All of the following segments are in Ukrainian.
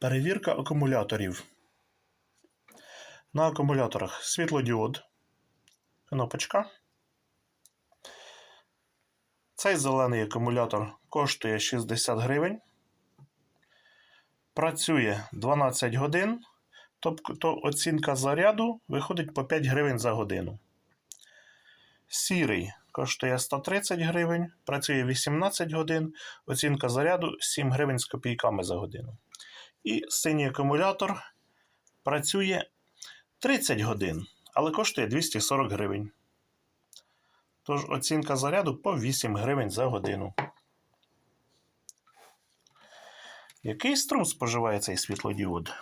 Перевірка акумуляторів. На акумуляторах світлодіод. Кнопочка. Цей зелений акумулятор коштує 60 гривень. Працює 12 годин. Тобто оцінка заряду виходить по 5 гривень за годину. Сірий коштує 130 гривень, працює 18 годин, оцінка заряду 7 гривень з копійками за годину. І синій акумулятор працює 30 годин, але коштує 240 гривень. Тож оцінка заряду по 8 гривень за годину. Який струм споживає цей світлодіод?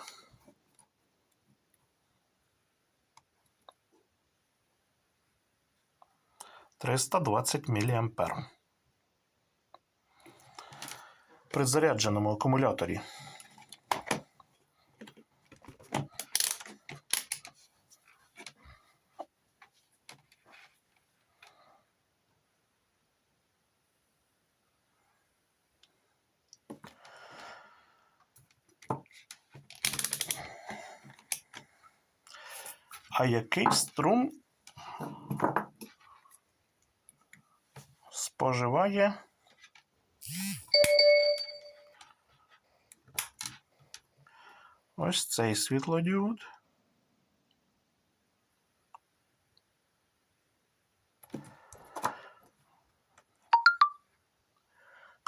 Триста двадцять. При зарядженому акумуляторі А який струм споживає ось цей світлодіод?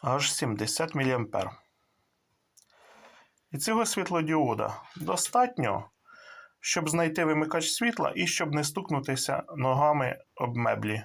Аж 70 мА. І цього світлодіода достатньо, щоб знайти вимикач світла і щоб не стукнутися ногами об меблі